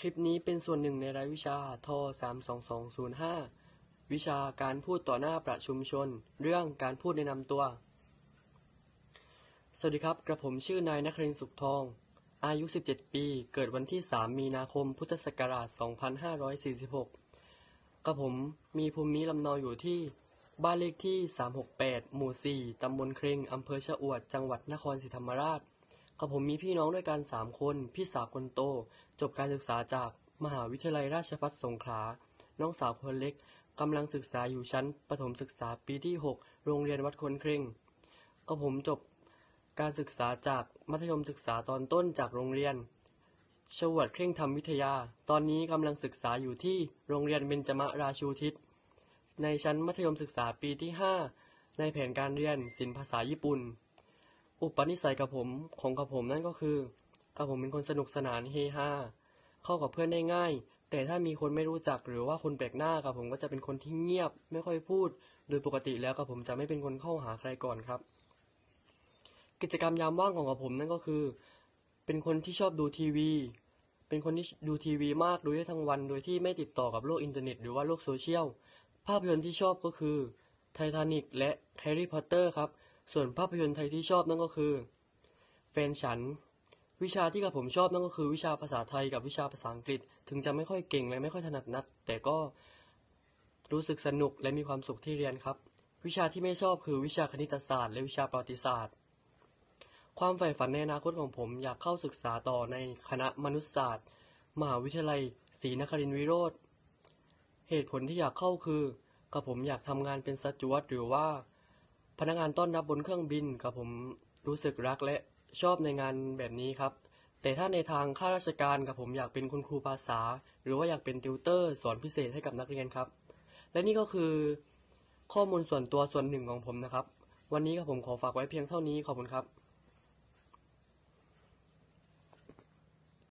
คลิปนี้เป็นส่วนหนึ่งในรายวิชาท32205 วิชาการพูดต่อหน้าประชุมชน เรื่องการพูดแนะนำตัว สวัสดีครับ กระผมชื่อนายนครินสุขทอง อายุ 17 ปี เกิดวันที่ 3 มีนาคม พุทธศักราช 2546 กระผมมีภูมิลำเนาอยู่ที่ บ้านเลขที่ 368 หมู่ 4 ตำบลเครงอำเภอชะอวด จังหวัดนครศรีธรรมราช กับผมมีพี่น้องด้วยกัน3คน พี่สาวคนโต จบการศึกษาจากมหาวิทยาลัยราชภัฏสงขลา น้องสาวคนเล็กกำลังศึกษาอยู่ชั้นประถมศึกษาปีที่ 6 โรงเรียนวัดคนเคร่งกับผมจบการศึกษาจากมัธยมศึกษาตอนต้นจากโรงเรียนชวดเคร่งธรรมวิทยา ตอนนี้กำลังศึกษาอยู่ที่โรงเรียนเบญจมราชูทิศ ในชั้นมัธยมศึกษาปีที่ 5 ในแผนการเรียนศิลปภาษาญี่ปุ่น อุปนิสัยกับผมของกับผมนั่นก็คือกับผมเป็นคนสนุกสนานเฮฮาเข้ากับเพื่อนได้ง่าย แต่ถ้ามีคนไม่รู้จักหรือว่าคนแปลกหน้ากับผมก็จะเป็นคนที่เงียบ ไม่ค่อยพูด โดยปกติแล้วกับผมจะไม่เป็นคนเข้าหาใครก่อนครับ กิจกรรมยามว่างของกับผมนั่นก็คือ เป็นคนที่ชอบดูทีวี เป็นคนที่ดูทีวีมากดูได้ทั้งวัน โดยที่ไม่ติดต่อกับโลกอินเทอร์เน็ตหรือว่าโลกโซเชียลภาพยนตร์ที่ชอบก็คือไททานิกและแฮร์รี่พอตเตอร์ครับ ส่วนภาพยนตร์ไทยที่ชอบนั่นก็คือแฟนฉัน วิชาที่กับผมชอบนั่นก็คือ วิชาภาษาไทยกับวิชาภาษาอังกฤษ ถึงจะไม่ค่อยเก่งและไม่ค่อยถนัดนักแต่ก็รู้สึกสนุกและมีความสุขที่เรียนครับ วิชาที่ไม่ชอบคือวิชาคณิตศาสตร์ และวิชาประวัติศาสตร์ ความใฝ่ฝันในอนาคตของผมอยากเข้าศึกษาต่อในคณะมนุษยศาสตร์ มหาวิทยาลัยศรีนครินทรวิโรธเหตุผลที่อยากเข้าคือ กับผมอยากทำงานเป็นสจวตหรือว่า พนักงานต้อนรับบนเครื่องบินกับผมรู้สึกรักและชอบในงานแบบนี้ครับ แต่ถ้าในทางข้าราชการกับผมอยากเป็นคุณครูภาษา หรือว่าอยากเป็นติวเตอร์สอนพิเศษให้กับนักเรียนครับ และนี่ก็คือข้อมูลส่วนตัวส่วนหนึ่งของผมนะครับ วันนี้กับผมขอฝากไว้เพียงเท่านี้ขอบคุณครับ